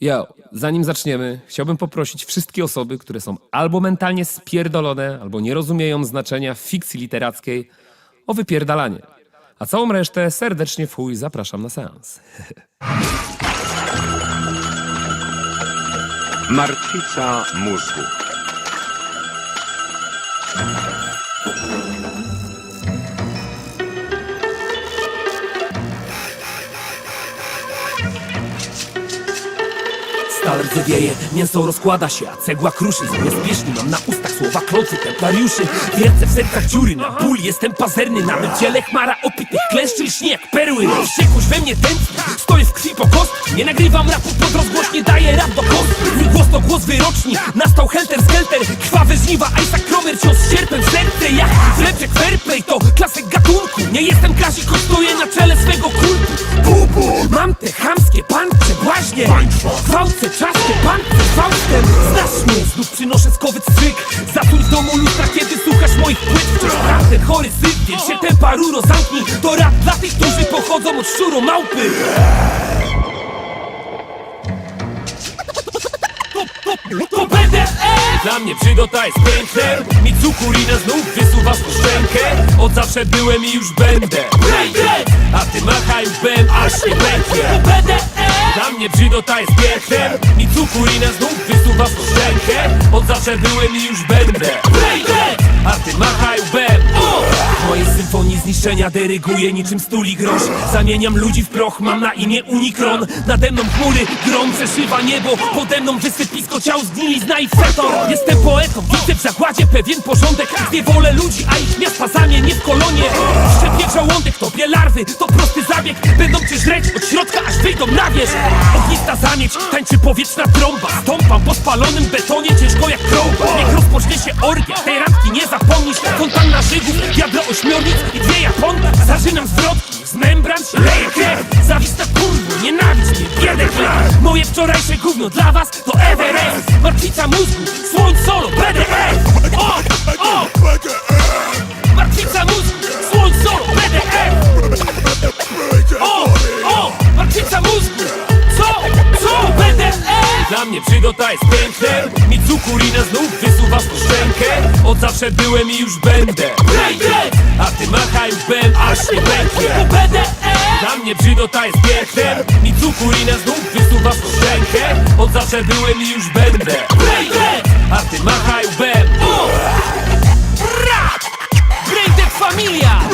Yo, zanim zaczniemy, chciałbym poprosić wszystkie osoby, które są albo mentalnie spierdolone, albo nie rozumieją znaczenia fikcji literackiej, o wypierdalanie. A całą resztę serdecznie w chuj zapraszam na seans. Martwica mózgu. Stal rdzewieje, mięso rozkłada się, a cegła kruszy. Bieżni mam na ustach słowa klątwy templariuszy Wiercę w sercach dziury, na ból jestem pazerny. Nawet dziele chmara opitych kleszczy lśnie jak perły. Wściekłość we mnie tętni, stoję w krwi po kostki Nie nagrywam rapu pod rozgłośnie, daję rap do Mój głos to głos wyroczni, nastał helter skelter. Krwawe żniwa, Isaac Cromer cios z sierpem w serce. Jak wlepczek fairplay to klasyk gatunku. Nie jestem klasik, stoję na błaźnie Gwałcę czaszkę, pankę z Faustem Znasz mnie, znów przynoszę skowyt stryk. Zatuń w domu lustra, kiedy słuchasz moich płyt. Wciąż ten chory więc się tempa ruro zamknij To rap dla tych, którzy pochodzą od szczuro małpy. To BDE Dla mnie przygota jest pięknem Mitsukurina znów wysuwa szczękę. Od zawsze byłem i już będę. A ty machaj łbem, aż nie pęknie To Dla mnie brzydota jest pięknem Mitsukurina znów wysuwa szczękę Od zawsze byłem i już będę. A ty machaj mojej symfonii zniszczenia dyryguję niczym stuli grosz. Zamieniam ludzi w proch, mam na imię Unikron. Nade mną chmury, grom przeszywa niebo. Pode mną wysypisko ciał zgnilizna i Jestem poetą, widzę w zakładzie pewien porządek. Gdy wolę ludzi, a ich miasta zamienię w kolonie. Szczepię żołądek, tobie larwy, to prosty zabieg. Będą cię żreć od środka, aż wyjdą na wierzch. Ognista zamieć, tańczy powietrzna trąba. Stąpam po spalonym betonie, ciężko jak rozpocznie się orgia, tej randki nie zapomnisz. Fontanna żygów, diablo ośmiornic i dwie japonki. Zaczynam zwrotki, z membran się leje krew. Zawista kurwa, nienawidź mnie, biedę chleb Moje wczorajsze gówno dla was to Everest. Martwica mózgu, słoń solo, BDF O, o! Mnie przygota jest pięknem Mitsukurina znów wysuwa szczękę. Od zawsze byłem i już będę. A ty machaj łbem, aż nie To BDF Dla mnie brzydota jest pięknem Mitsukurina znów wysuwa szczękę. Od zawsze byłem i już będę. A ty machaj łbem. Rap! Braindead Familia!